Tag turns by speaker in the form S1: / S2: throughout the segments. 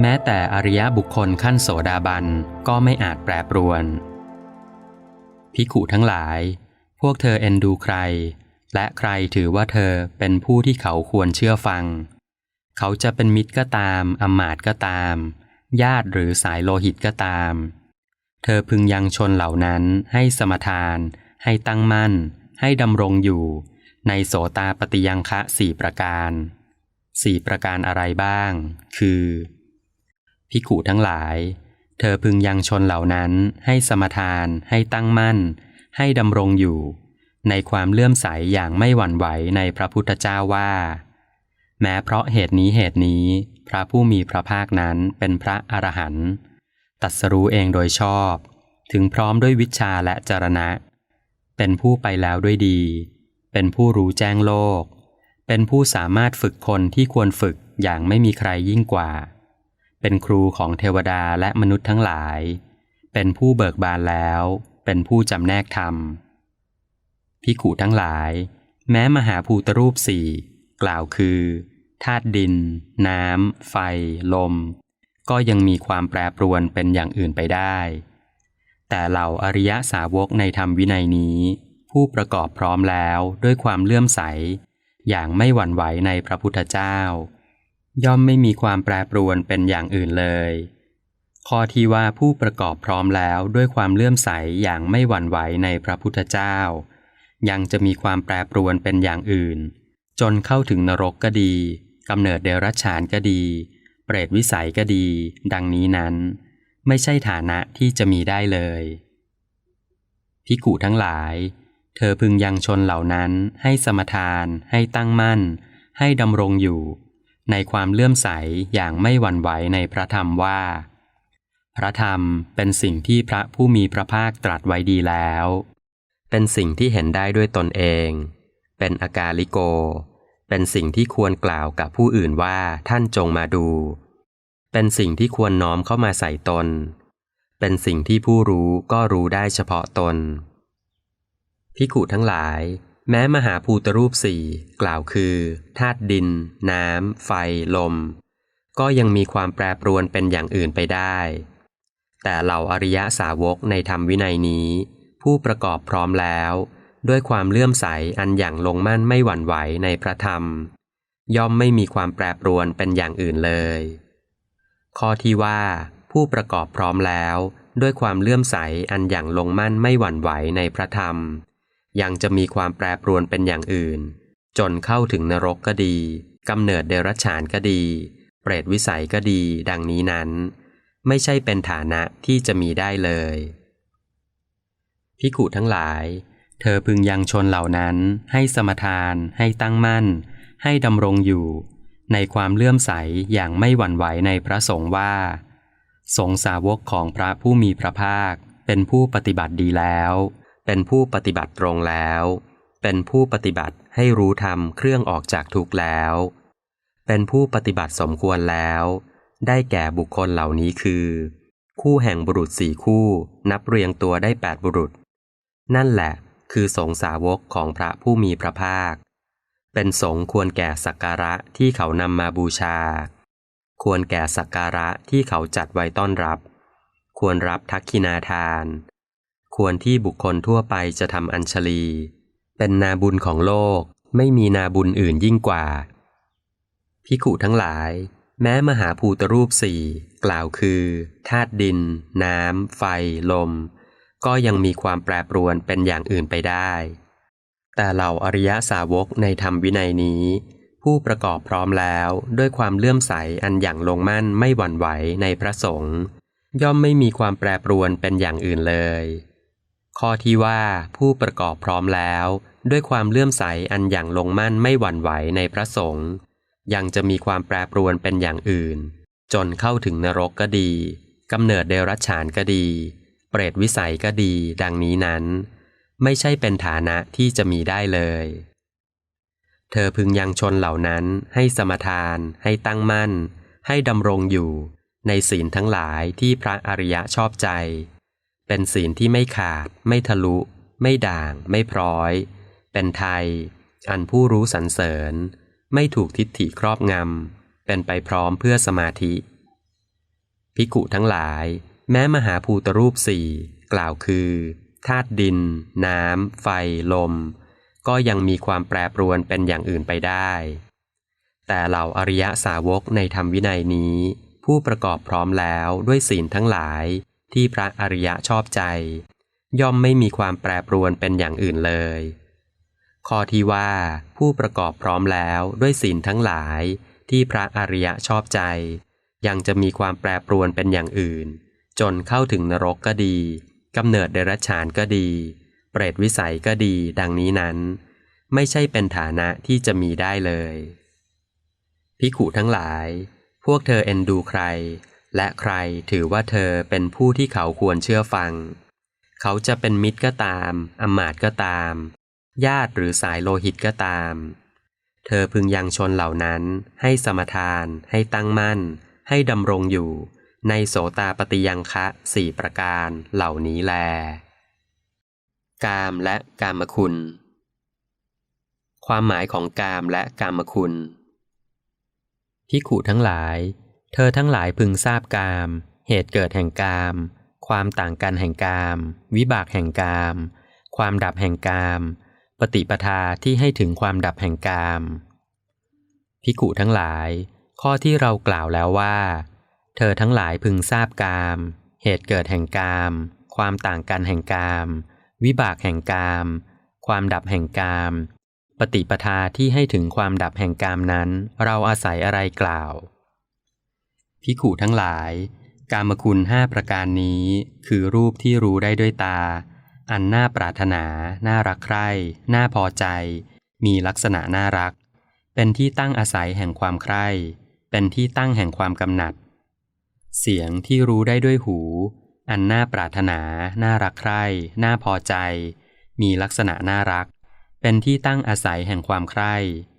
S1: แม้แต่อริยบุคคลขั้นโสดาบันก็ไม่อาจแปรปรวน พิขุทั้งหลาย พวกเธอเอ็นดูใคร และใครถือว่าเธอเป็นผู้ที่เขาควรเชื่อฟัง เขาจะเป็นมิตรก็ตามอมาตก็ตาม ญาติหรือสายโลหิตก็ตาม เธอพึงยังชนเหล่านั้นให้สมทาน ให้ตั้งมั่น ให้ดำรงอยู่ ในโสตาปฏิยังคะสี่ประการสี่ประการอะไรบ้าง คือ พิขุทั้งหลาย เธอพึงยังชนเหล่านั้นให้สมทาน ให้ตั้งมั่น ให้ดำรงอยู่ ในความเลื่อมใสอย่างไม่หวั่นไหวในพระพุทธเจ้าว่า แม้เพราะเหตุนี้เหตุนี้ พระผู้มีพระภาคนั้นเป็นพระอรหันต์ตรัสรู้เองโดยชอบ ถึงพร้อมด้วยวิชาและจรณะ เป็นผู้ไปแล้วด้วยดี เป็นผู้รู้แจ้งโลก เป็นผู้สามารถฝึกคนที่ควรฝึกอย่างไม่มีใครยิ่งกว่า เป็นครูของเทวดาและมนุษย์ทั้งหลาย เป็นผู้เบิกบานแล้ว เป็นผู้จำแนกธรรมพิขุทั้งหลาย แม้มหาภูตรูปสี่กล่าวคือธาตุดิน น้ำ ไฟ ลม ก็ยังมีความแปรปรวนเป็นอย่างอื่นไปได้ แต่เหล่าอริยสาวกในธรรมวินัยนี้ ผู้ประกอบพร้อมแล้วด้วยความเลื่อมใส อย่างไม่หวั่นไหวในพระพุทธเจ้า ย่อมไม่มีความแปรปรวนเป็นอย่างอื่นเลย ข้อที่ว่าผู้ประกอบพร้อมแล้วด้วยความเลื่อมใสอย่างไม่หวั่นไหวในพระพุทธเจ้า ยังจะมีความแปรปรวนเป็นอย่างอื่น จนเข้าถึงนรกก็ดีกำเนิดเดรัจฉานก็ดี เปรตวิสัยก็ดี ดังนี้นั้น ไม่ใช่ฐานะที่จะมีได้เลยพิกุทั้งหลาย เธอพึงยังชนเหล่านั้นให้สมทาน ให้ตั้งมั่น ให้ดำรงอยู่ ในความเลื่อมใสอย่างไม่หวั่นไหวในพระธรรมว่า พระธรรมเป็นสิ่งที่พระผู้มีพระภาคตรัสไว้ดีแล้ว เป็นสิ่งที่เห็นได้ด้วยตนเอง เป็นอากาลิโก เป็นสิ่งที่ควรกล่าวกับผู้อื่นว่าท่านจงมาดู เป็นสิ่งที่ควรน้อมเข้ามาใส่ตน เป็นสิ่งที่ผู้รู้ก็รู้ได้เฉพาะตนพิขุทั้งหลาย แม้มหาภูตรูปสี่กล่าวคือธาตุดิน น้ำ ไฟ ลม ก็ยังมีความแปรปรวนเป็นอย่างอื่นไปได้ แต่เหล่าอริยสาวกในธรรมวินัยนี้ ผู้ประกอบพร้อมแล้ว ด้วยความเลื่อมใสอันอย่างลงมั่นไม่หวั่นไหวในพระธรรม ย่อมไม่มีความแปรปรวนเป็นอย่างอื่นเลย ข้อที่ว่า ผู้ประกอบพร้อมแล้ว ด้วยความเลื่อมใสอันอย่างลงมั่นไม่หวั่นไหวในพระธรรม ยังจะมีความแปรปรวนเป็นอย่างอื่น จนเข้าถึงนรกก็ดีกำเนิดเดรัจฉานก็ดี เปรตวิสัยก็ดี ดังนี้นั้น ไม่ใช่เป็นฐานะที่จะมีได้เลยพิขุทั้งหลาย เธอพึงยังชนเหล่านั้น ให้สมทาน ให้ตั้งมั่น ให้ดำรงอยู่ ในความเลื่อมใสอย่างไม่หวั่นไหวในพระสงฆ์ว่า สงสาวกของพระผู้มีพระภาคเป็นผู้ปฏิบัติดีแล้ว เป็นผู้ปฏิบัติตรงแล้ว เป็นผู้ปฏิบัติให้รู้ธรรมเครื่องออกจากทุกข์แล้ว เป็นผู้ปฏิบัติสมควรแล้ว ได้แก่บุคคลเหล่านี้คือ คู่แห่งบุรุษสี่คู่นับเรียงตัวได้แปดบุรุษ นั่นแหละคือสงสาวกของพระผู้มีพระภาค เป็นสงควรแก่สักการะที่เขานำมาบูชา ควรแก่สักการะที่เขาจัดไว้ต้อนรับ ควรรับทักขินาทาน ควรที่บุคคลทั่วไปจะทำอัญชลี เป็นนาบุญของโลกไม่มีนาบุญอื่นยิ่งกว่า พิขุทั้งหลาย แม้มหาภูตรูปสี่กล่าวคือธาตุดิน น้ำ ไฟ ลม ก็ยังมีความแปรปรวนเป็นอย่างอื่นไปได้ แต่เหล่าอริยสาวกในธรรมวินัยนี้ ผู้ประกอบพร้อมแล้วด้วยความเลื่อมใสอันอย่างลงมั่นไม่หวั่นไหวในพระสงฆ์ย่อมไม่มีความแปรปรวนเป็นอย่างอื่นเลย ข้อที่ว่าผู้ประกอบพร้อมแล้ว ด้วยความเลื่อมใสอันอย่างลงมั่นไม่หวั่นไหวในพระสงฆ์ยังจะมีความแปรปรวนเป็นอย่างอื่น จนเข้าถึงนรกก็ดีกำเนิดเดรัจฉานก็ดี เปรตวิสัยก็ดี ดังนี้นั้น ไม่ใช่เป็นฐานะที่จะมีได้เลย เธอพึงยังชนเหล่านั้นให้สมทาน ให้ตั้งมั่น ให้ดำรงอยู่ ในศีลทั้งหลายที่พระอริยะชอบใจ เป็นศีลที่ไม่ขาด ไม่ทะลุ ไม่ด่าง ไม่พร้อย เป็นไทย อันผู้รู้สรรเสริญ ไม่ถูกทิฏฐิครอบงำ เป็นไปพร้อมเพื่อสมาธิภิกุทั้งหลาย แม้มหาภูตรูปสี่กล่าวคือธาตุดิน น้ำ ไฟ ลม ก็ยังมีความแปรปรวนเป็นอย่างอื่นไปได้ แต่เหล่าอริยสาวกในธรรมวินัยนี้ ผู้ประกอบพร้อมแล้วด้วยศีลทั้งหลาย ที่พระอริยะชอบใจ ย่อมไม่มีความแปรปรวนเป็นอย่างอื่นเลย ข้อที่ว่าผู้ประกอบพร้อมแล้วด้วยศีลทั้งหลายที่พระอริยะชอบใจ ยังจะมีความแปรปรวนเป็นอย่างอื่น จนเข้าถึงนรกก็ดีกำเนิดเดรัจฉานก็ดี เปรตวิสัยก็ดีดังนี้นั้น ไม่ใช่เป็นฐานะที่จะมีได้เลย พิขุทั้งหลาย พวกเธอเอ็นดูใคร และใครถือว่าเธอเป็นผู้ที่เขาควรเชื่อฟัง เขาจะเป็นมิตรก็ตามอมาตก็ตาม ญาติหรือสายโลหิตก็ตาม เธอพึงยังชนเหล่านั้น ให้สมทาน ให้ตั้งมั่น ให้ดำรงอยู่ ในโสตาปฏิยังคะสี่ประการเหล่านี้แล กามและกามคุณ ความหมายของกามและกามคุณพิขุทั้งหลาย เธอทั้งหลายพึงทราบกาม เหตุเกิดแห่งกาม ความต่างกันแห่งกาม วิบากแห่งกาม ความดับแห่งกาม ปฏิปทาที่ให้ถึงความดับแห่งกามพิขุทั้งหลาย ข้อที่เรากล่าวแล้วว่า เธอทั้งหลายพึงทราบกาม เหตุเกิดแห่งกาม ความต่างกันแห่งกาม วิบากแห่งกาม ความดับแห่งกาม ปฏิปทาที่ให้ถึงความดับแห่งกามนั้น เราอาศัยอะไรกล่าว พิขุทั้งหลาย กามคุณห้าประการนี้ คือรูปที่รู้ได้ด้วยตา อันน่าปรารถนา น่ารักใคร่ น่าพอใจ มีลักษณะน่ารัก เป็นที่ตั้งอาศัยแห่งความใคร่ เป็นที่ตั้งแห่งความกำหนัด เสียงที่รู้ได้ด้วยหู อันน่าปรารถนา น่ารักใคร่ น่าพอใจ มีลักษณะน่ารัก เป็นที่ตั้งอาศัยแห่งความใคร่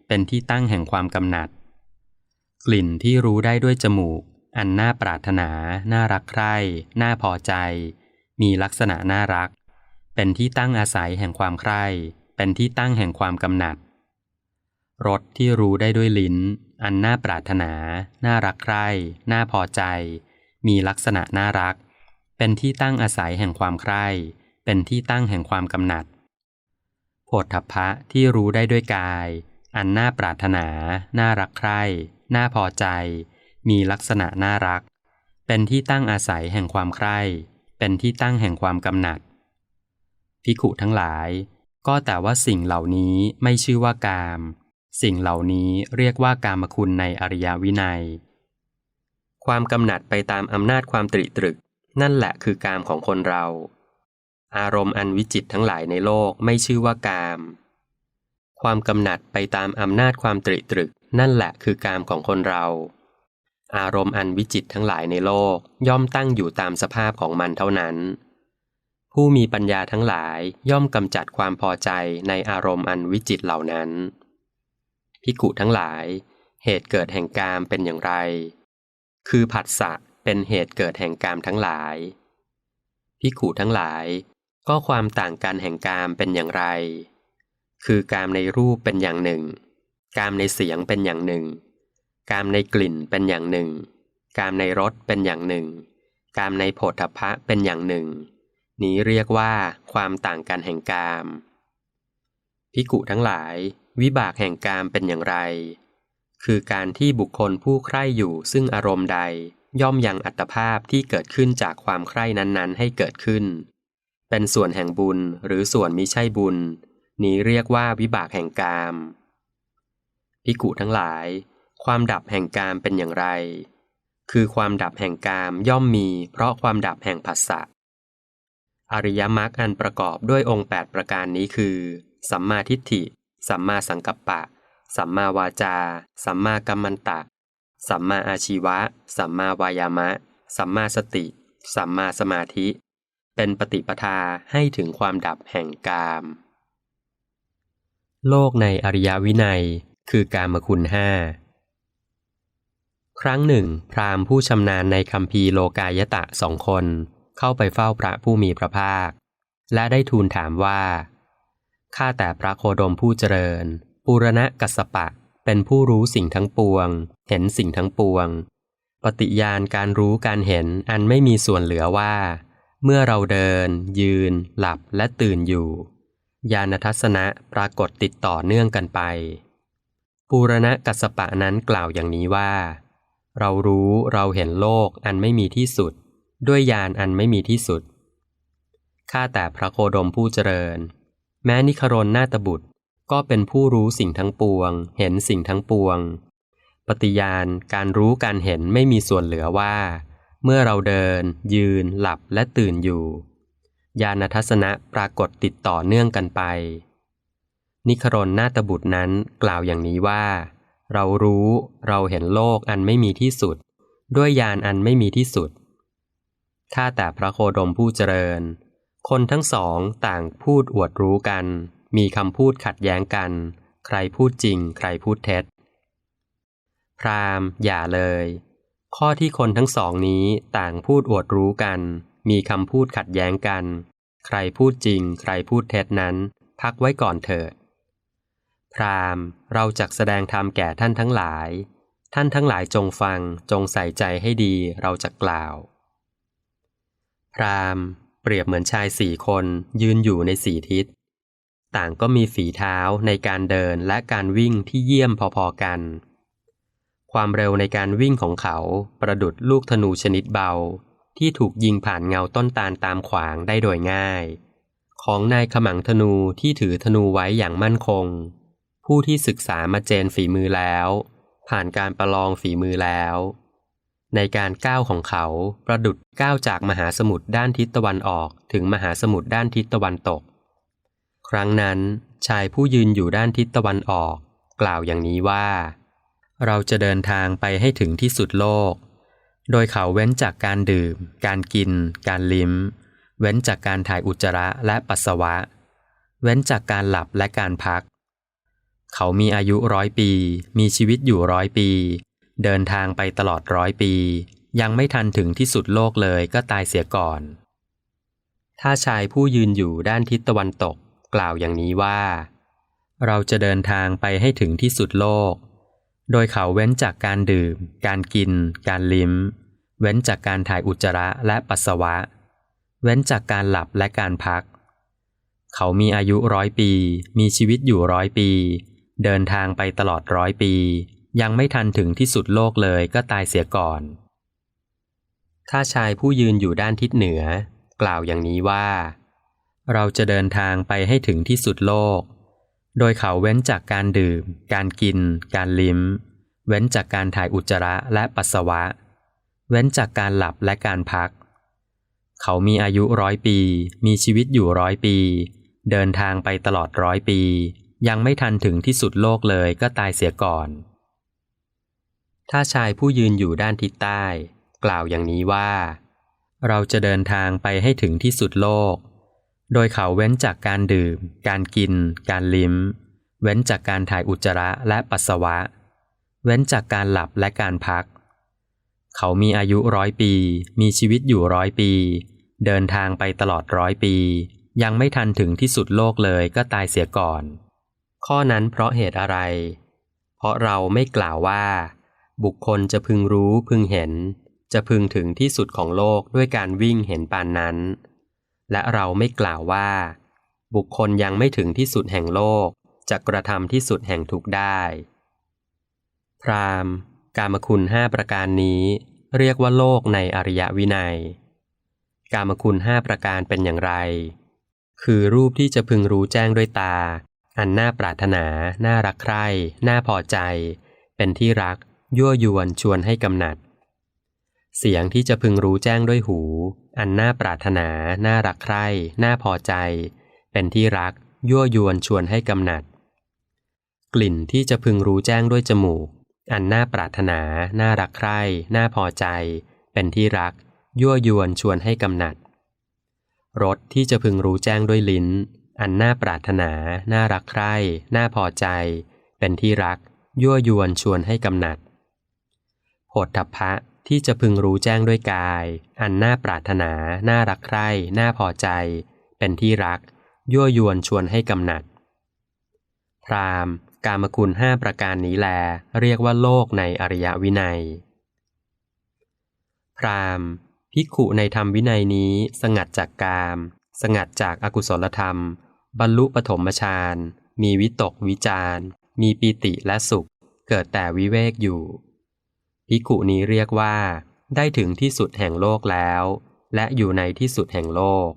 S1: เป็นที่ตั้งแห่งความกำหนัดกลิ่นที่รู้ได้ด้วยจมูก อันน่าปรารถนา น่ารักใคร่ น่าพอใจ มีลักษณะน่ารัก เป็นที่ตั้งอาศัยแห่งความใคร่ เป็นที่ตั้งแห่งความกำหนัด รสที่รู้ได้ด้วยลิ้น อันน่าปรารถนา น่ารักใคร่ น่าพอใจ มีลักษณะน่ารัก เป็นที่ตั้งอาศัยแห่งความใคร่ เป็นที่ตั้งแห่งความกำหนัดโผฏฐัพพะที่รู้ได้ด้วยกาย อันน่าปรารถนา น่ารักใคร่ น่าพอใจ มีลักษณะน่ารัก เป็นที่ตั้งอาศัยแห่งความใคร่ เป็นที่ตั้งแห่งความกำหนัดพิขุทั้งหลาย ก็แต่ว่าสิ่งเหล่านี้ไม่ชื่อว่ากาม สิ่งเหล่านี้เรียกว่ากามคุณในอริยวินัย ความกำหนัดไปตามอำนาจความตริตรึก นั่นแหละคือกามของคนเรา อารมณ์อันวิจิตทั้งหลายในโลกไม่ชื่อว่ากาม ความกำหนัดไปตามอำนาจความตริตรึก นั่นแหละคือกามของคนเรา อารมณ์อันวิจิตทั้งหลายในโลกย่อมตั้งอยู่ตามสภาพของมันเท่านั้น ผู้มีปัญญาทั้งหลายย่อมกำจัดความพอใจในอารมณ์อันวิจิตเหล่านั้นพิกุทั้งหลาย เหตุเกิดแห่งกามเป็นอย่างไร คือผัสสะเป็นเหตุเกิดแห่งกามทั้งหลายพิกุทั้งหลาย ก็ความต่างกันแห่งกามเป็นอย่างไร คือกามในรูปเป็นอย่างหนึ่ง กามในเสียงเป็นอย่างหนึ่ง กามในกลิ่นเป็นอย่างหนึ่ง กามในรสเป็นอย่างหนึ่ง กามในโผฏฐัพพะเป็นอย่างหนึ่ง นี้เรียกว่าความต่างกันแห่งกามพิกุทั้งหลาย วิบากแห่งกามเป็นอย่างไร คือการที่บุคคลผู้ใคร่อยู่ซึ่งอารมณ์ใดย่อมยังอัตภาพที่เกิดขึ้นจากความใคร่นั้นๆ ให้เกิดขึ้น เป็นส่วนแห่งบุญหรือส่วนมิใช่บุญ นี้เรียกว่าวิบากแห่งกามพิกุทั้งหลาย ความดับแห่งกามเป็นอย่างไร คือความดับแห่งกามย่อมมี เพราะความดับแห่งผัสสะ อริยมรรคอันประกอบด้วยองค์ 8 ประการนี้คือ สัมมาทิฏฐิ สัมมาสังกัปปะ สัมมาวาจา สัมมากัมมันตะ สัมมาอาชีวะ สัมมาวายามะ สัมมาสติ สัมมาสมาธิ เป็นปฏิปทาให้ถึงความดับแห่งกาม โลกในอริยวินัย คือกามคุณห้า ครั้งหนึ่ง พราหมณ์ผู้ชำนาญในคำพีโลกายตะสองคน เข้าไปเฝ้าพระผู้มีพระภาค และได้ทูลถามว่า ข้าแต่พระโคดมผู้เจริญ ปุรณะกัสสปะเป็นผู้รู้สิ่งทั้งปวง เห็นสิ่งทั้งปวง ปฏิญาณการรู้การเห็นอันไม่มีส่วนเหลือว่า เมื่อเราเดิน ยืน หลับและตื่นอยู่ ญาณทัศนะปรากฏติดต่อเนื่องกันไป ปูรณะกัสสปะนั้นกล่าวอย่างนี้ว่า เรารู้เราเห็นโลกอันไม่มีที่สุด ด้วยญาณอันไม่มีที่สุด ข้าแต่พระโคดมผู้เจริญ แม้นิครนนาตบุตรก็เป็นผู้รู้สิ่งทั้งปวง เห็นสิ่งทั้งปวง ปฏิญาณการรู้การเห็นไม่มีส่วนเหลือว่า เมื่อเราเดิน ยืน หลับและตื่นอยู่ ญาณทัศนะปรากฏติดต่อเนื่องกันไป นิครนนาตบุตรนั้นกล่าวอย่างนี้ว่า เรารู้เราเห็นโลกอันไม่มีที่สุด ด้วยญาณอันไม่มีที่สุด ข้าแต่พระโคดมผู้เจริญ คนทั้งสองต่างพูดอวดรู้กัน มีคำพูดขัดแย้งกัน ใครพูดจริง ใครพูดเท็จ พรามอย่าเลย ข้อที่คนทั้งสองนี้ต่างพูดอวดรู้กัน มีคำพูดขัดแย้งกัน ใครพูดจริง ใครพูดเท็จนั้น พักไว้ก่อนเถิด พรามเราจักแสดงธรรมแก่ท่านทั้งหลาย ท่านทั้งหลายจงฟังจงใส่ใจให้ดีเราจะกล่าว พรามเปรียบเหมือนชายสี่คนยืนอยู่ในสี่ทิศ ต่างก็มีฝีเท้าในการเดินและการวิ่งที่เยี่ยมพอๆกัน ความเร็วในการวิ่งของเขาประดุดลูกธนูชนิดเบา ที่ถูกยิงผ่านเงาต้นตาลตามขวางได้โดยง่าย ของนายขมังธนูที่ถือธนูไว้อย่างมั่นคง ผู้ที่ศึกษามาเจนฝีมือแล้ว ผ่านการประลองฝีมือแล้ว ในการก้าวของเขาประดุดก้าวจากมหาสมุทรด้านทิศตะวันออกถึงมหาสมุทรด้านทิศตะวันตก ครั้งนั้นชายผู้ยืนอยู่ด้านทิศตะวันออก กล่าวอย่างนี้ว่า เราจะเดินทางไปให้ถึงที่สุดโลก โดยเขาเว้นจากการดื่ม การกิน การลิ้ม เว้นจากการถ่ายอุจจาระและปัสสาวะ เว้นจากการหลับและการพัก เขามีอายุร้อยปี มีชีวิตอยู่ร้อยปี เดินทางไปตลอดร้อยปี ยังไม่ทันถึงที่สุดโลกเลยก็ตายเสียก่อน ถ้าชายผู้ยืนอยู่ด้านทิศตะวันตกกล่าวอย่างนี้ว่า เราจะเดินทางไปให้ถึงที่สุดโลก โดยเขาเว้นจากการดื่ม การกิน การลิ้ม เว้นจากการถ่ายอุจจาระและปัสสาวะ เว้นจากการหลับและการพัก เขามีอายุร้อยปี มีชีวิตอยู่ร้อยปี เดินทางไปตลอดร้อยปี ยังไม่ทันถึงที่สุดโลกเลยก็ตายเสียก่อน ถ้าชายผู้ยืนอยู่ด้านทิศเหนือ กล่าวอย่างนี้ว่า เราจะเดินทางไปให้ถึงที่สุดโลก โดยเขาเว้นจากการดื่ม การกิน การลิ้ม เว้นจากการถ่ายอุจจาระและปัสสาวะ เว้นจากการหลับและการพัก เขามีอายุร้อยปี มีชีวิตอยู่ร้อยปี เดินทางไปตลอดร้อยปี ยังไม่ทันถึงที่สุดโลกเลยก็ตายเสียก่อน ถ้าชายผู้ยืนอยู่ด้านทิศใต้ กล่าวอย่างนี้ว่า เราจะเดินทางไปให้ถึงที่สุดโลก โดยเขาเว้นจากการดื่ม การกิน การลิ้ม เว้นจากการถ่ายอุจจาระและปัสสาวะ เว้นจากการหลับและการพัก เขามีอายุร้อยปี มีชีวิตอยู่ร้อยปี เดินทางไปตลอดร้อยปี ยังไม่ทันถึงที่สุดโลกเลยก็ตายเสียก่อน ข้อนั้นเพราะเหตุอะไร เพราะเราไม่กล่าวว่า บุคคลจะพึงรู้พึงเห็น จะพึงถึงที่สุดของโลกด้วยการวิ่งเห็นปานนั้น และเราไม่กล่าวว่า บุคคลยังไม่ถึงที่สุดแห่งโลก จะกระทำที่สุดแห่งทุกได้ พรามกามคุณห้าประการนี้เรียกว่าโลกในอริยวินัย กามคุณห้าประการเป็นอย่างไร คือรูปที่จะพึงรู้แจ้งด้วยตา อันน่าปรารถนา น่ารักใคร่ น่าพอใจ เป็นที่รัก ยั่วยวนชวนให้กำหนัด เสียงที่จะพึงรู้แจ้งด้วยหู อันน่าปรารถนา น่ารักใคร่ น่าพอใจ เป็นที่รัก ยั่วยวนชวนให้กำหนัด กลิ่นที่จะพึงรู้แจ้งด้วยจมูก อันน่าปรารถนา น่ารักใคร่ น่าพอใจ เป็นที่รัก ยั่วยวนชวนให้กำหนัดรสที่จะพึงรู้แจ้งด้วยลิ้น อันน่าปรารถนา น่ารักใคร่ น่าพอใจ เป็นที่รัก ยั่วยวนชวนให้กำหนัดโผฏฐัพพะที่จะพึงรู้แจ้งด้วยกาย อันน่าปรารถนา น่ารักใคร่ น่าพอใจ เป็นที่รัก ยั่วยวนชวนให้กำหนัด พรามกามคุณห้าประการนี้แล เรียกว่าโลกในอริยวินัย พรามณ์ภิกขุในธรรมวินัยนี้สงัดจากกาม สงัดจากอากุศลธรรม บรรลุปฐมฌาน มีวิตกวิจาร มีปีติและสุข เกิดแต่วิเวกอยู่ภิกุนี้เรียกว่า ได้ถึงที่สุดแห่งโลกแล้ว และอยู่ในที่สุดแห่งโลก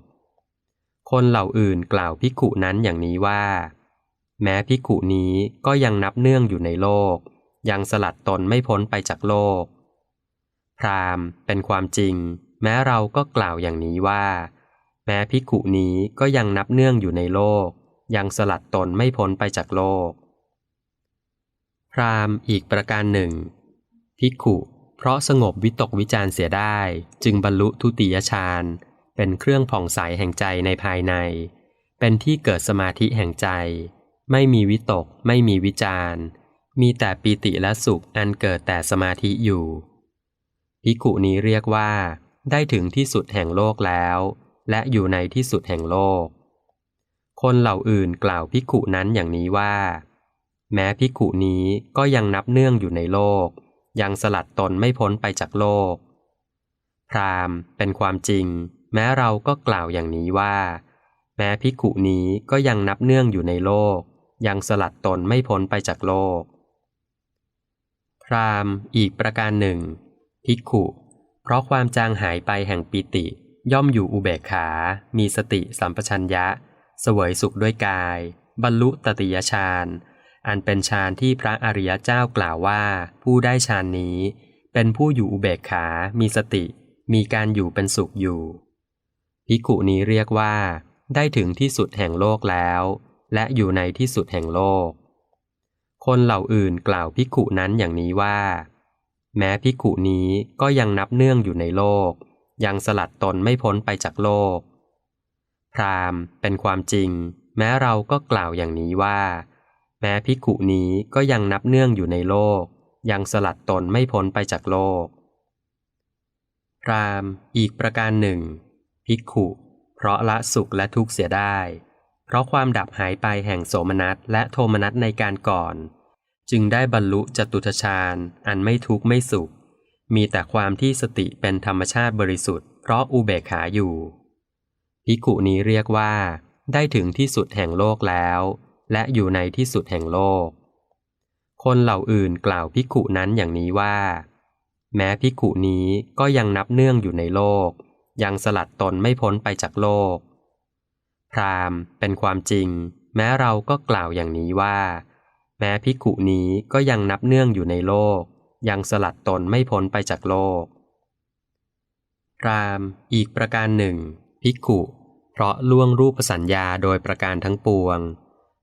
S1: คนเหล่าอื่นกล่าวภิกุนั้นอย่างนี้ว่า แม้ภิกุนี้ก็ยังนับเนื่องอยู่ในโลก ยังสลัดตนไม่พ้นไปจากโลก พรามเป็นความจริง แม้เราก็กล่าวอย่างนี้ว่า แม้ภิกขุนี้ก็ยังนับเนื่องอยู่ในโลก ยังสลัดตนไม่พ้นไปจากโลก พรามอีกประการหนึ่ง ภิกขุ เพราะสงบวิตกวิจารเสียได้ จึงบรรลุทุติยฌานเป็นเครื่องผ่องใสแห่งใจในภายใน เป็นที่เกิดสมาธิแห่งใจ ไม่มีวิตก ไม่มีวิจารมีแต่ปีติและสุขอันเกิดแต่สมาธิอยู่ภิกขุนี้เรียกว่า ได้ถึงที่สุดแห่งโลกแล้ว และอยู่ในที่สุดแห่งโลก คนเหล่าอื่นกล่าวภิกุนั้นอย่างนี้ว่า แม้ภิกุนี้ก็ยังนับเนื่องอยู่ในโลก ยังสลัดตนไม่พ้นไปจากโลก พรามเป็นความจริง แม้เราก็กล่าวอย่างนี้ว่า แม้ภิกุนี้ก็ยังนับเนื่องอยู่ในโลก ยังสลัดตนไม่พ้นไปจากโลก พรามอีกประการหนึ่งภิกุเพราะความจางหายไปแห่งปิติ ย่อมอยู่อุเบกขา มีสติสัมปชัญญะ เสวยสุขด้วยกาย บรรลุตติยฌาน อันเป็นฌานที่พระอริยเจ้ากล่าวว่า ผู้ได้ฌานนี้ เป็นผู้อยู่อุเบกขา มีสติ มีการอยู่เป็นสุขอยู่ ภิกขุนี้เรียกว่า ได้ถึงที่สุดแห่งโลกแล้ว และอยู่ในที่สุดแห่งโลก คนเหล่าอื่นกล่าวภิกขุนั้นอย่างนี้ว่า แม้ภิกขุนี้ก็ยังนับเนื่องอยู่ในโลก ยังสลัดตนไม่พ้นไปจากโลก พรามเป็นความจริง แม้เราก็กล่าวอย่างนี้ว่า แม้ภิกุนี้ก็ยังนับเนื่องอยู่ในโลก ยังสลัดตนไม่พ้นไปจากโลก พรามอีกประการหนึ่งภิกุเพราะละสุขและทุกข์เสียได้ เพราะความดับหายไปแห่งโสมนัสและโทมนัสในการก่อน จึงได้บรรลุจตุทชาญอันไม่ทุกข์ไม่สุข มีแต่ความที่สติเป็นธรรมชาติบริสุทธิ์เพราะอุเบกขาอยู่ภิกขุนี้เรียกว่า ได้ถึงที่สุดแห่งโลกแล้ว และอยู่ในที่สุดแห่งโลก คนเหล่าอื่นกล่าวภิกขุนั้นอย่างนี้ว่า แม้ภิกขุนี้ก็ยังนับเนื่องอยู่ในโลก ยังสลัดตนไม่พ้นไปจากโลก พรามเป็นความจริง แม้เราก็กล่าวอย่างนี้ว่า แม้ภิกขุนี้ก็ยังนับเนื่องอยู่ในโลก ยังสลัดตนไม่พ้นไปจากโลกพรามอีกประการหนึ่ง ภิกขุ เพราะล่วงรูปสัญญาโดยประการทั้งปวง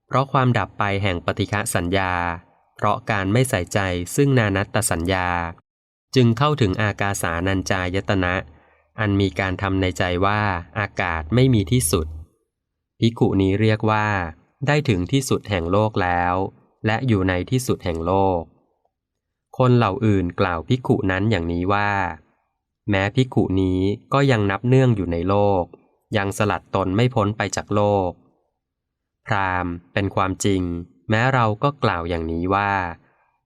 S1: เพราะความดับไปแห่งปฏิฆะสัญญา เพราะการไม่ใส่ใจซึ่งนานัตตสัญญา จึงเข้าถึงอากาสานัญจายตนะ อันมีการทำในใจว่าอากาศไม่มีที่สุดพิกุนี้เรียกว่า ได้ถึงที่สุดแห่งโลกแล้ว และอยู่ในที่สุดแห่งโลก คนเหล่าอื่นกล่าวพิกุนั้นอย่างนี้ว่า แม้พิกุนี้ก็ยังนับเนื่องอยู่ในโลก ยังสลัดตนไม่พ้นไปจากโลก พรามเป็นความจริง แม้เราก็กล่าวอย่างนี้ว่า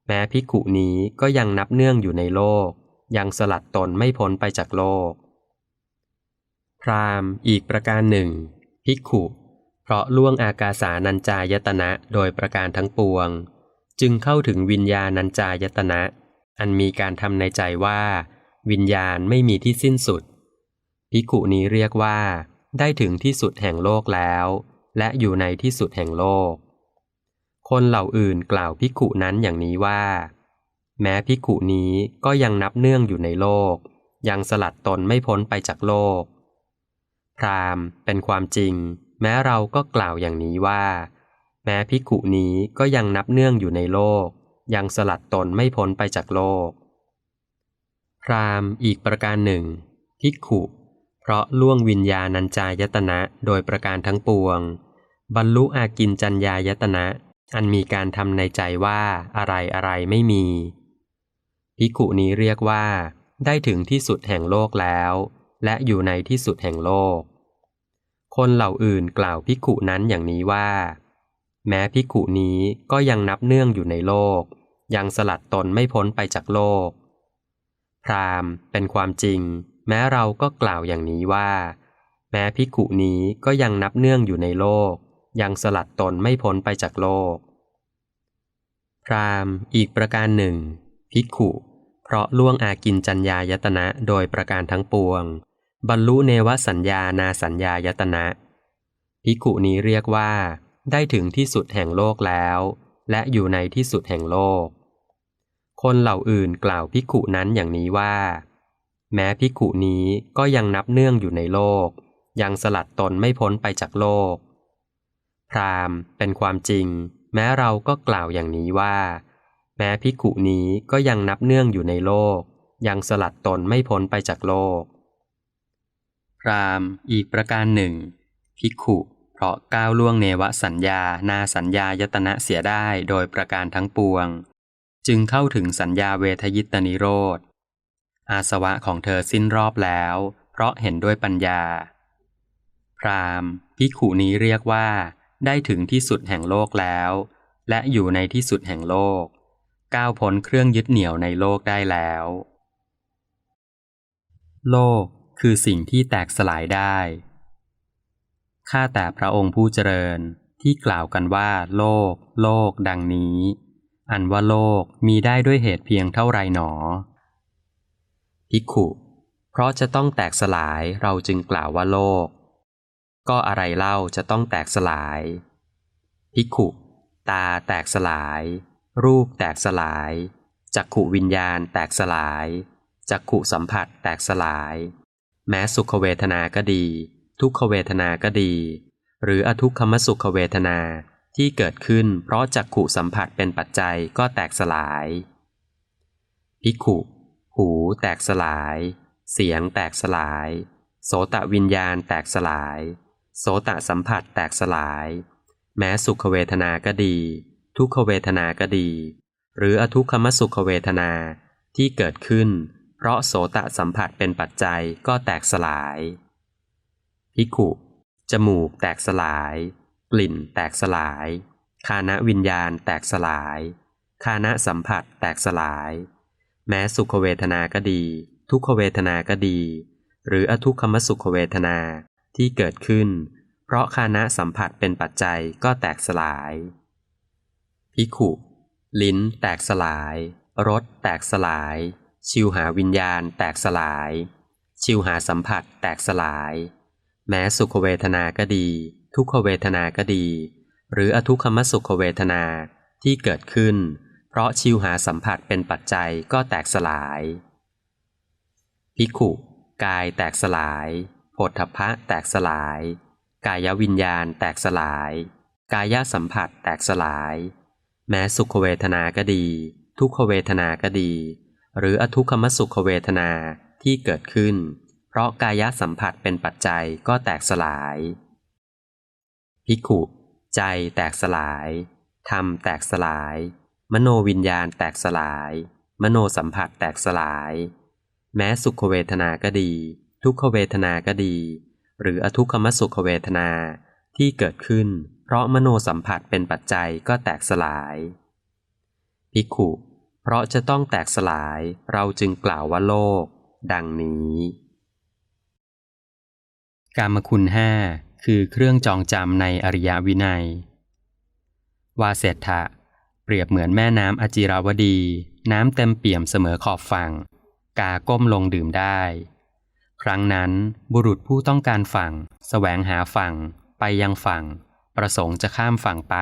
S1: แม้ภิกุนี้ก็ยังนับเนื่องอยู่ในโลก ยังสลัดตนไม่พ้นไปจากโลก พรามอีกประการหนึ่งภิกุเพราะล่วงอากาสานัญจายตนะโดยประการทั้งปวง จึงเข้าถึงวิญญาณัญจายตนะ อันมีการทำในใจว่า วิญญาณไม่มีที่สิ้นสุดภิกขุนี้เรียกว่า ได้ถึงที่สุดแห่งโลกแล้ว และอยู่ในที่สุดแห่งโลก คนเหล่าอื่นกล่าวพิกุนั้นอย่างนี้ว่า แม้พิกุนี้ก็ยังนับเนื่องอยู่ในโลก ยังสลัดตนไม่พ้นไปจากโลก พรามเป็นความจริง แม้เราก็กล่าวอย่างนี้ว่า แม้พิกุนี้ก็ยังนับเนื่องอยู่ในโลก ยังสลัดตนไม่พ้นไปจากโลก พรามอีกประการหนึ่งพิกขุ เพราะล่วงวิญญาณัญจายตนะโดยประการทั้งปวง บรรลุอากินจัญญายตนะ อันมีการทำในใจว่าอะไรอะไรไม่มีพิกุนี้เรียกว่า ได้ถึงที่สุดแห่งโลกแล้ว และอยู่ในที่สุดแห่งโลก คนเหล่าอื่นกล่าวพิกุนั้นอย่างนี้ว่า แม้พิกุนี้ก็ยังนับเนื่องอยู่ในโลก ยังสลัดตนไม่พ้นไปจากโลก พรามเป็นความจริง แม้เราก็กล่าวอย่างนี้ว่า แม้ภิกุนี้ก็ยังนับเนื่องอยู่ในโลก ยังสลัดตนไม่พ้นไปจากโลก พรามอีกประการหนึ่งภิกุเพราะล่วงอากินจัญญายตนะโดยประการทั้งปวง บรรลุเนวสัญญานาสัญญายตนะภิกุนี้เรียกว่า ได้ถึงที่สุดแห่งโลกแล้ว และอยู่ในที่สุดแห่งโลก คนเหล่าอื่นกล่าวภิกุนั้นอย่างนี้ว่า แม้ภิกุนี้ก็ยังนับเนื่องอยู่ในโลก ยังสลัดตนไม่พ้นไปจากโลก พรามเป็นความจริง แม้เราก็กล่าวอย่างนี้ว่า แม้ภิกุนี้ก็ยังนับเนื่องอยู่ในโลก ยังสลัดตนไม่พ้นไปจากโลก พรามอีกประการหนึ่งภิกุ เพราะก้าวล่วงเนวสัญญา นาสัญญายตนะเสียได้โดยประการทั้งปวง จึงเข้าถึงสัญญาเวทยิตนิโรธ อาสวะของเธอสิ้นรอบแล้ว เพราะเห็นด้วยปัญญา พรามณ์ภิขุนี้เรียกว่า ได้ถึงที่สุดแห่งโลกแล้ว และอยู่ในที่สุดแห่งโลก ก้าวพ้นเครื่องยึดเหนี่ยวในโลกได้แล้ว โลกคือสิ่งที่แตกสลายได้ ข้าแต่พระองค์ผู้เจริญที่กล่าวกันว่า โลก โลก ดังนี้ อันว่าโลกมีได้ด้วยเหตุเพียงเท่าไรหนอภิกขุ เพราะจะต้องแตกสลายเราจึงกล่าวว่าโลก ก็อะไรเล่าจะต้องแตกสลายภิกขุ ตาแตกสลาย รูปแตกสลายจักขุวิญญาณแตกสลายจักขุสัมผัสแตกสลาย แม้สุขเวทนาก็ดี ทุกขเวทนาก็ดี หรืออทุกขมสุขเวทนาที่เกิดขึ้นเพราะจักขุสัมผัสเป็นปัจจัยก็แตกสลายภิกขุหูแตกสลาย เสียงแตกสลาย โสตวิญญาณแตกสลาย โสตสัมผัสแตกสลาย แม้สุขเวทนาก็ดี ทุกขเวทนาก็ดี หรืออทุกขมสุขเวทนาที่เกิดขึ้น เพราะโสตสัมผัสเป็นปัจจัยก็แตกสลาย ภิกุ จมูกแตกสลาย กลิ่นแตกสลาย คานะวิญญาณแตกสลาย คานะสัมผัสแตกสลาย แม้สุขเวทนาก็ดี ทุกขเวทนาก็ดี หรืออทุกขมสุขเวทนาที่เกิดขึ้น เพราะคานะสัมผัสเป็นปัจจัยก็แตกสลายภิขุ ลิ้นแตกสลายรสแตกสลาย ชิวหาวิญญาณแตกสลาย ชิวหาสัมผัสแตกสลาย แม้สุขเวทนาก็ดี ทุกขเวทนาก็ดี หรืออทุกขมสุขเวทนาที่เกิดขึ้น เพราะชิวหาสัมผัสเป็นปัจจัยก็แตกสลายภิขุกายแตกสลายโผฏฐัพะแตกสลาย กายวิญญาณแตกสลาย กายสัมผัสแตกสลาย แม้สุขเวทนาก็ดี ทุกขเวทนาก็ดี หรืออทุกขมสุขเวทนาที่เกิดขึ้นเราะกายสัมผัสเป็นปัจจัยก็แตกสลายภิกขุใจแตกสลาย ธรรมแตกสลาย มโนวิญญาณแตกสลาย มโนสัมผัสแตกสลาย แม้สุขเวทนาก็ดี ทุกขเวทนาก็ดี หรืออทุกขมสุขเวทนาที่เกิดขึ้น เพราะมโนสัมผัสเป็นปัจจัยก็แตกสลายภิกขุเพราะจะต้องแตกสลายเราจึงกล่าวว่าโลก ดังนี้ กามคุณห้าคือเครื่องจองจำในอริยวินัย วาเสถทะเปรียบเหมือนแม่น้ำอจิราวดี น้ำเต็มเปี่ยมเสมอขอบฝั่ง กาก้มลงดื่มได้ ครั้งนั้นบุรุษผู้ต้องการฝั่งสแสวงหาฝั่ง ไปยังฝั่ง ประสงค์จะข้ามฝั่งไป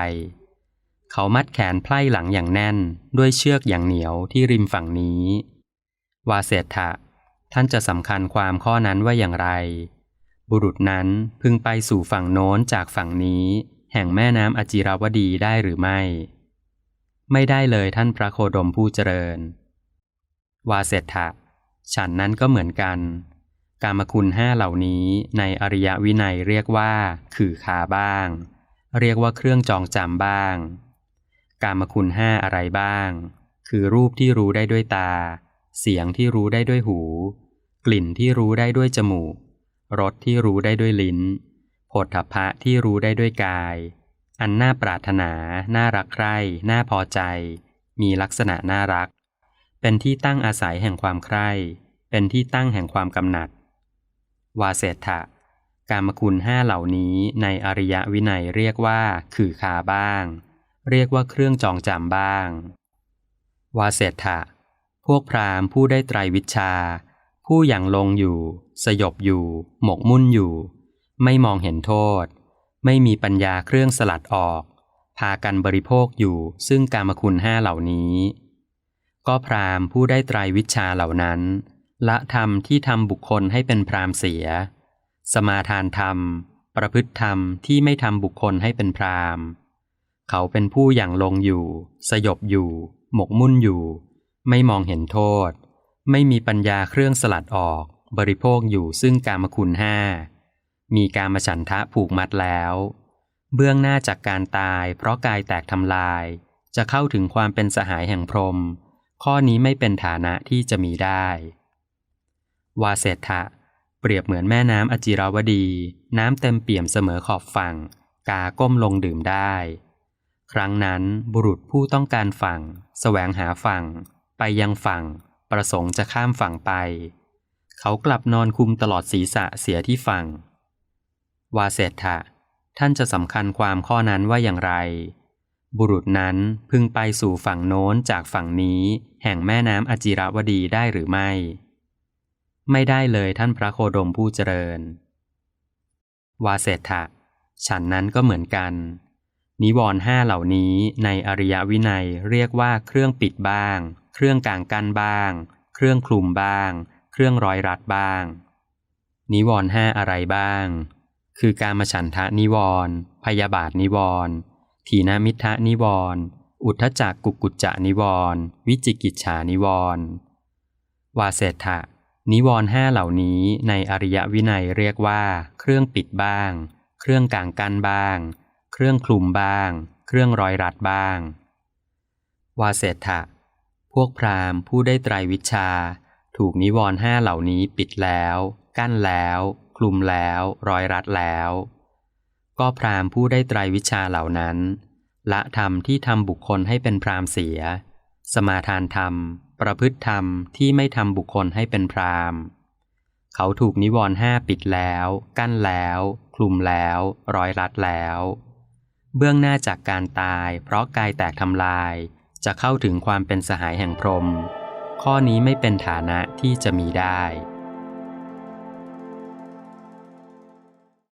S1: เขามัดแขนไพล่หลังอย่างแน่นด้วยเชือกอย่างเหนียวที่ริมฝั่งนี้ วาเสถทะท่านจะสำคัญความข้อนั้นว่าอย่างไร บุรุษนั้นพึงไปสู่ฝั่งโน้นจากฝั่งนี้ แห่งแม่น้ำอจิราวดีได้หรือไม่ ไม่ได้เลยท่านพระโคดมผู้เจริญ วาเสถะฉันนั้นก็เหมือนกัน กามคุณห้าเหล่านี้ในอริยวินัยเรียกว่า ขื่อคาบ้าง เรียกว่าเครื่องจองจำบ้าง กามคุณห้าอะไรบ้าง คือรูปที่รู้ได้ด้วยตา เสียงที่รู้ได้ด้วยหู กลิ่นที่รู้ได้ด้วยจมูก รสที่รู้ได้ด้วยลิ้นโผฏฐัพพะที่รู้ได้ด้วยกาย อันน่าปรารถนา น่ารักใคร่ น่าพอใจ มีลักษณะน่ารัก เป็นที่ตั้งอาศัยแห่งความใคร่ เป็นที่ตั้งแห่งความกำหนัด วาเศรษฐะกามคุณห้าเหล่านี้ในอริยวินัยเรียกว่าขื่อคาบ้าง เรียกว่าเครื่องจองจำบ้าง วาเศรษฐะพวกพราหมณ์ผู้ได้ไตรวิชา ผู้อย่างลงอยู่ สยบอยู่ หมกมุ่นอยู่ ไม่มองเห็นโทษ ไม่มีปัญญาเครื่องสลัดออก พากันบริโภคอยู่ซึ่งกามคุณห้าเหล่านี้ ก็พรามผู้ได้ไตรวิชาเหล่านั้น ละธรรมที่ทำบุคคลให้เป็นพรามเสีย สมาทานธรรม ประพฤติธรรมที่ไม่ทำบุคคลให้เป็นพรามเขาเป็นผู้อย่างลงอยู่ สยบอยู่ หมกมุ่นอยู่ ไม่มองเห็นโทษ ไม่มีปัญญาเครื่องสลัดออก บริโภคอยู่ซึ่งกามคุณห้ามีการมฉันทะผูกมัดแล้ว เบื้องหน้าจากการตายเพราะกายแตกทำลาย จะเข้าถึงความเป็นสหายแห่งพรม ข้อนี้ไม่เป็นฐานะที่จะมีได้ วาเศรษฐะเปรียบเหมือนแม่น้ำอจิราวดี น้ำเต็มเปี่ยมเสมอขอบฝั่ง กาก้มลงดื่มได้ ครั้งนั้นบุรุษผู้ต้องการฝั่งแสวงหาฝั่ง ไปยังฝั่ง ประสงค์จะข้ามฝั่งไป เขากลับนอนคุมตลอดศีรษะเสียที่ฝั่ง วาเศรษฐะท่านจะสำคัญความข้อนั้นว่าอย่างไร บุรุษนั้นพึงไปสู่ฝั่งโน้นจากฝั่งนี้ แห่งแม่น้ำอจิรวดีได้หรือไม่ ไม่ได้เลยท่านพระโคดมผู้เจริญ วาเศรษฐะฉันนั้นก็เหมือนกัน นิวรณ์ห้าเหล่านี้ในอริยวินัยเรียกว่าเครื่องปิดบ้าง เครื่องกางกั้นบ้าง เครื่องคลุมบ้าง เครื่องร้อยรัดบ้าง นิวรณ์ห้าอะไรบ้าง คือการมฉันทะนิวรณ์พยาบาทนิวรณ์ถีนมิทะนิวรณ์อุทธจักกุกุจจะนิวรณ์วิจิกิจฉานิวรณ์วาเศรษฐะนิวรณ์ห้าเหล่านี้ในอริยวินัยเรียกว่า เครื่องปิดบ้าง เครื่องกางกั้นบ้าง เครื่องคลุมบ้าง เครื่องร้อยรัดบ้าง วาเศรษฐะพวกพราหมณ์ผู้ได้ไตรวิชา ถูกนิวรณ์ห้าเหล่านี้ปิดแล้ว กั้นแล้ว คลุมแล้ว ร้อยรัดแล้ว ก็พราหมณ์ผู้ได้ไตรวิชาเหล่านั้น ละธรรมที่ทำบุคคลให้เป็นพราหมณ์เสีย สมาทานธรรม ประพฤติธรรมที่ไม่ทำบุคคลให้เป็นพราหมณ์เขาถูกนิวรณ์ห้าปิดแล้ว กั้นแล้ว คลุมแล้ว ร้อยรัดแล้ว เบื้องหน้าจากการตาย เพราะกายแตกทำลาย จะเข้าถึงความเป็นสหายแห่งพรหมข้อนี้ไม่เป็นฐานะที่จะมีได้